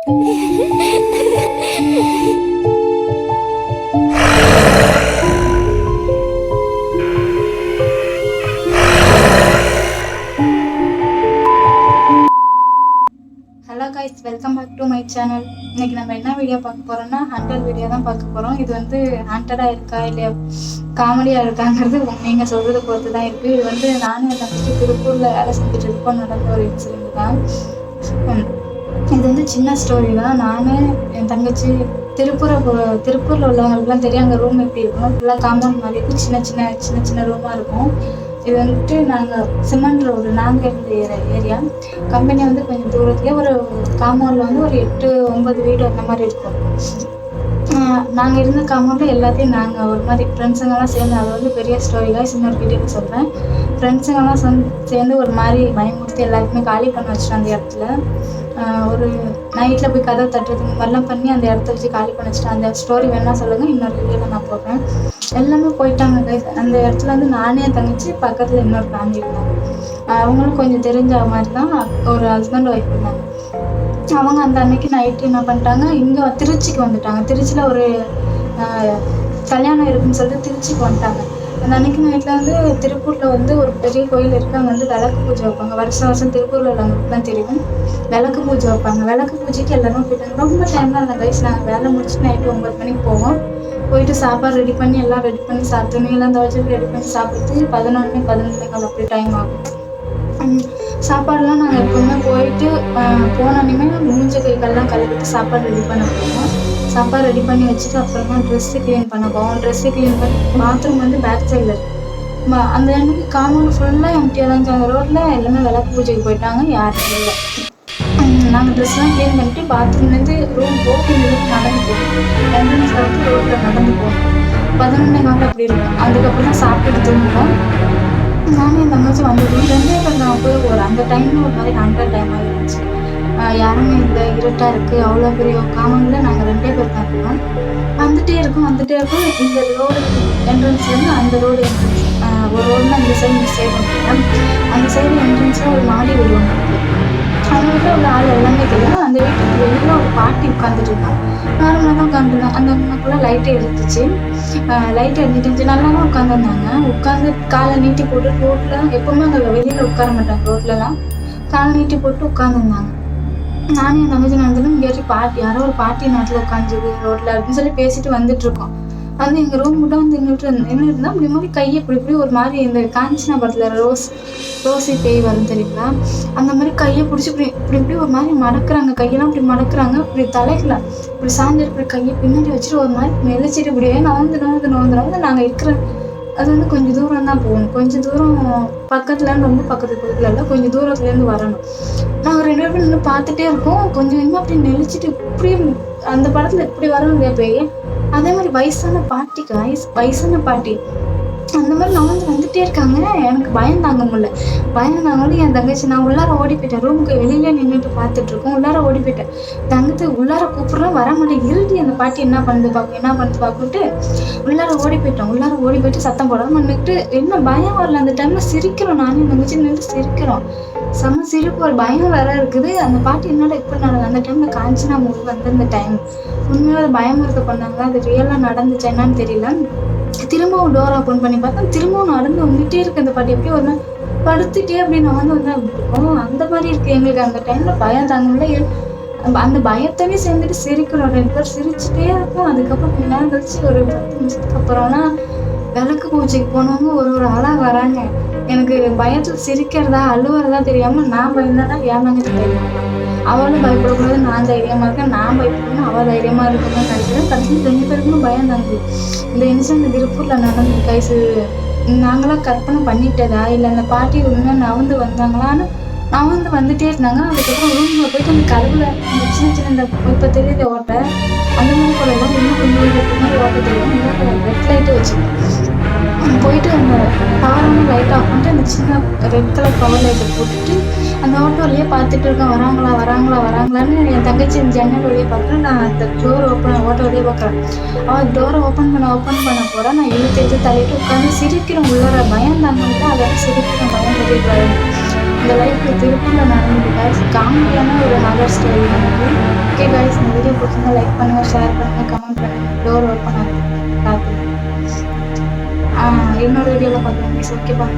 Hello guys welcome back to my channel இன்னைக்கு நம்ம என்ன வீடியோ பார்க்க போறோம்னா ஹண்டர் வீடியோ தான் பார்க்க போறோம். இது வந்து ஹண்டடாக இருக்கா இல்லையா? காமெடியாக இருக்காங்கிறது நீங்கள் நீங்க பொறுத்து தான் இருக்கு. இது வந்து நானும் என் தங்கச்சி திருப்பூர்ல வேலை செஞ்சுட்டு இருக்கோம். நடந்த ஒரு இன்சிடென்ட் தான். இது வந்து சின்ன ஸ்டோரி தான். நான் என் தங்கச்சி திருப்பூர் திருப்பூரில் உள்ளவங்களுக்குலாம் தெரியும். அங்கே ரூம் எப்படி இருக்கும் ஃபுல்லாக காம்பவுண்ட் மாதிரி இருக்கும். சின்ன சின்ன சின்ன சின்ன ரூமாக இருக்கும். இது வந்துட்டு நாங்கள் சிமெண்ட் ரோடு நாங்கள் இருந்த ஏரியா. கம்பெனி வந்து கொஞ்சம் தூரத்துலேயே ஒரு காம்பவுண்டில் வந்து ஒரு எட்டு ஒன்பது வீடு அந்த மாதிரி இருக்கும். நாங்கள் இருந்த காம்பவுண்டில் எல்லாத்தையும் நாங்கள் ஒரு மாதிரி ஃப்ரெண்ட்ஸுங்கெல்லாம் சேர்ந்து அது வந்து பெரிய ஸ்டோரி தான். இன்னொரு வீடியோக்கு சொல்கிறேன் ஃப்ரெண்ட்ஸுங்கெல்லாம் சொந் சேர்ந்து ஒரு மாதிரி பயமுறுத்தி எல்லாருக்குமே காலி பண்ண வச்சிட்டோம் அந்த இடத்துல. ஒரு நைட்டில் போய் கதை தட்டுறது இந்த மாதிரிலாம் பண்ணி அந்த இடத்த வச்சு காலி பண்ண வச்சிட்டேன் அந்த ஸ்டோரி வேணால் சொல்லுங்கள் இன்னொரு வீடியோவில் நான் போடுறேன். எல்லாமே போயிட்டாங்க அந்த இடத்துல வந்து நானே என் தங்கச்சி பக்கத்தில் இன்னொரு ஃபேமிலி இருந்தாங்க. அவங்களும் கொஞ்சம் தெரிஞ்ச மாதிரி தான் ஒரு ஹஸ்பண்ட் ஒய்ஃப் இருந்தாங்க. அவங்க அந்த அன்னைக்கு நைட்டு என்ன பண்ணிட்டாங்க? இங்கே திருச்சிக்கு வந்துட்டாங்க. திருச்சியில் ஒரு கல்யாணம் இருக்குன்னு சொல்லிட்டு திருச்சிக்கு வந்துட்டாங்க. அந்த அன்னைக்கு நைட்டில் வந்து திருப்பூரில் வந்து ஒரு பெரிய கோயில் இருக்கு. அங்கே வந்து விளக்கு பூஜை வைப்பாங்க. வருஷம் வருஷம் திருப்பூரில் உள்ளவங்களுக்கு தான் தெரியும். விளக்கு பூஜை வைப்பாங்க. விளக்கு பூஜைக்கு எல்லாரும் போயிட்டாங்க. ரொம்ப டைமில் அந்த கைஸ் நாங்கள் வேலை முடிச்சு நைட்டு ஒம்பது மணிக்கு போவோம். போயிட்டு சாப்பாடு ரெடி பண்ணி எல்லாம் ரெடி பண்ணி சாப்பிட்டு துணியெல்லாம் துவைச்சிட்டு ரெடி பண்ணி சாப்பிட்டு பதினொன்று பதினொன்று அப்படி டைம் ஆகும். சாப்பாடுலாம் நாங்கள் எப்பவுமே போயிட்டு போனோன்னே மூஞ்ச கைகள்லாம் கழுவிட்டு சாப்பாடு ரெடி பண்ண போவோம் சாப்பாடு ரெடி பண்ணி வச்சுட்டு அப்புறமா ட்ரெஸ்ஸு க்ளீன் பண்ண போவோம் ட்ரெஸ்ஸு க்ளீன் பண்ணி பாத்ரூம் வந்து பேக் சைடில் இருக்கு. அந்த அன்னைக்கு காம்பவுண்ட் ஃபுல்லாக எம்டியாக தான் இருந்தாங்க ரோட்டில் எல்லாமே விளக்கு பூஜைக்கு போயிட்டாங்க. யாரும் இல்லை. நாங்கள் ட்ரெஸ்லாம் க்ளீன் பண்ணிட்டு பாத்ரூம்லேருந்து ரூம் போக நடந்து போவோம் என்ட்ரன்ஸ் வந்து ரோட்டில் நடந்து போவோம் பதினொன்னே காலம் அப்படி இருக்கும். அதுக்கப்புறம் சாப்பிட்டு சாப்பிட்டுட்டு தூங்குவோம். எனக்கு நானே இந்த தங்கச்சி வந்தது. ரெண்டே கொஞ்சம் நான் போய் ஒரு அந்த டைமில் ஒரு மாதிரி ஹண்ட்ரட் டைம் ஆகிருந்துச்சு யாருமே இல்லை இருட்டாக இருக்குது அவ்வளோ பெரிய காமனில் நாங்கள் ரெண்டே பேர் தான் இருக்கோம். வந்துட்டே இருக்கும் வந்துட்டே இருக்கும். இந்த ரோடு என்ட்ரன்ஸ்லேருந்து அந்த ரோடு என்ட்ரன்ஸ் ஒரு ரோடில் அந்த சைடு இந்த சைடு அந்த சைடு என்ட்ரன்ஸில் ஒரு மாடி வருவாங்க ஒன்று வீட்டில் உள்ள ஆள் எல்லாமே தெரியும். அந்த வீட்டுக்கு வெளியில் ஒரு பாட்டி உட்காந்துட்டு இருந்தாங்க. நார்மலாக தான் உட்காந்துருந்தோம் அந்த அம்மாக்குள்ள லைட்டு இருந்துச்சு லைட் எரிஞ்சிட்டு இருந்துச்சு நல்லா தான் உட்காந்துருந்தாங்க உட்காந்து காலை நீட்டி போட்டு ரோட்டில் எப்பவுமே அங்கே வெளியில் உட்கார மாட்டாங்க ரோட்லலாம். காலை நீட்டி போட்டு உட்காந்துருந்தாங்க நானும் என் தங்கச்சி நடந்தாலும் இங்கே பாட்டி யாரோ ஒரு பாட்டி நாட்டில் உட்காந்துருக்கு ரோட்டில் அப்படின்னு சொல்லி பேசிட்டு வந்துட்டு இருக்கோம். வந்து எங்கள் ரூம் கிட்ட வந்து நின்றுட்டு நின்று இருந்தால் இப்படி மாதிரி கையை இப்படி இப்படி ஒரு மாதிரி இந்த காஞ்சினா படத்தில் ரோஸ் ரோசி பேய் வரும் தெரியுங்களா? அந்த மாதிரி கையை பிடிச்சி இப்படி இப்படி இப்படி ஒரு மாதிரி மடக்குறாங்க. கையெல்லாம் இப்படி மடக்குறாங்க. இப்படி தலைக்கல இப்படி சாஞ்சு இப்படி கையை பின்னாடி வச்சுட்டு ஒரு மாதிரி மெலிச்சிட்டு இப்படியே நவந்து நவந்து நவந்து நவந்து நாங்கள் இருக்கிற அது வந்து கொஞ்சம் தூரம் தான் போகணும். கொஞ்சம் தூரம் பக்கத்துல ரொம்ப பக்கத்து பக்கத்துல இல்லை கொஞ்சம் தூரத்துலேருந்து வரணும். நாங்கள் ரெண்டு பேரும் நின்று பார்த்துட்டே இருக்கோம். கொஞ்சம் கொஞ்சமாக அப்படி நெளிச்சிட்டு இப்படி அந்த படத்தில் இப்படி வரும் இல்லையா பேய்? அதே மாதிரி வயசான பாட்டி வயசு வயசான பாட்டி அந்த மாதிரி நான் வந்துட்டே இருக்காங்க. எனக்கு பயம் தாங்க முடியல. பயம் தாங்க என் தங்கச்சி நான் உள்ளார ஓடி போயிட்டேன் ரூமுக்கு வெளியில நின்றுட்டு பார்த்துட்டு இருக்கோம் உள்ளார ஓடி போயிட்டேன் தங்கச்சி உள்ளார கூப்பிட்றோம். வர முடியல. இருட்டி அந்த பாட்டி என்ன பண்ணுது பார்க்கும் என்ன பண்ணுது பார்க்குட்டு உள்ளார ஓடி போயிட்டோம் உள்ளார ஓடி போயிட்டு சத்தம் போடாமல் நின்றுட்டு என்ன பயம் வரல. அந்த டைம்ல சிரிக்கிறோம். நானும் என் தங்கச்சி நின்று சிரிக்கிறோம். செம்ம சிரிப்பு. ஒரு பயம் வேற இருக்குது. அந்த பாட்டி என்னடா எப்படி நடந்தது அந்த டைம்ல காஞ்சினா மூவி வந்து அந்த டைம் உண்மையாக பயமுறுத்த பண்ணாங்க அது ரியலாக நடந்துச்சு? என்னன்னு தெரியல. திரும்பவும் டோர் ஓப்பன் பண்ணி பார்த்தா திரும்பவும் நடந்து வந்துட்டே இருக்கு அந்த பாட்டி எப்படி ஒரு நாள் படுத்துட்டே அப்படி நான் வந்து வந்தேன் ஓ அந்த மாதிரி இருக்கு எங்களுக்கு அந்த டைம்ல பயம் தாங்க முடியல. அந்த- பயத்தவே சேர்ந்துட்டு சிரிக்கிறோம். ரெண்டு பேர் சிரிச்சுட்டே இருக்கும் அதுக்கப்புறம் கொஞ்ச நேரம் கழிச்சு ஒரு பத்து நிமிஷத்துக்கு அப்புறம்னா விளக்கு பூஜைக்கு போனவங்க ஒரு ஒரு ஆளாக வராங்க. எனக்கு பயத்தில் சிரிக்கிறதா அழுவுறதா தெரியாமல் நான் பயந்தேன்னா என் தங்கச்சி தெரியும் அவளும் பயப்படக்கூடாது நான் தைரியமாக இருக்கேன். நான் பயப்படணும் அவள் தைரியமாக இருக்கணும்னு நினைக்கிறேன். கடைசியில் ரெண்டு பேருக்குமே பயம் தாங்க இந்த இன்சிடென்ட் திருப்பூரில் நடந்த கைசு நாங்களாம் கற்பனை பண்ணிட்டதா? இல்லை அந்த பாட்டி உண்மையாக நவந்து வந்தாங்களான்னு நவந்து வந்துட்டே இருந்தாங்க. அதுக்கப்புறம் ரூமில் போயிட்டு அந்த கதவுல அந்த சின்ன சின்ன இந்த இப்போ தெரியுது ஓட்டை அந்த மாதிரி கூட இன்னும் கொஞ்சம் ஓட்ட தெரியும் ரெட் லைட்டு வச்சு போயிட்டு அந்த பவரான லைட் ஆஃப் பண்ணிட்டு அந்த சின்ன ரெட் கலர் பவர் லைட்டை போட்டுட்டு அந்த ஆட்டோ வழியே பார்த்துட்டு இருக்கேன் வராங்களா வராங்களா வராங்களான்னு என் தங்கச்சி இந்த ஜன்னல் வழியே பார்க்குறேன் நான் அந்த டோர் ஓப்பன் ஓட்டோ வழியே பார்க்குறேன். அவள் டோரை ஓப்பன் பண்ண ஓப்பன் பண்ண போகிறேன் நான் இழுத்து எடுத்து தள்ளிட்டு உட்காந்து சிரிக்கிறேன் உள்ளார. பயம் தான் அதோட சிரிக்கிற பயம் தெரியாது இந்த லைஃப்ல நான் காய்ஸ் காமெடியான ஒரு ஹாரர் ஸ்டோரி எனக்கு ஓகே பிடிச்சிருந்தா லைக் பண்ணுங்க ஷேர் பண்ணுங்க கமெண்ட் பண்ணுங்க. டோர் ஓப்பன் ஆகுது. பார்த்து என்னோட இன்னொரு வீடியோவில் பார்க்கலாம் ஓகேப்பா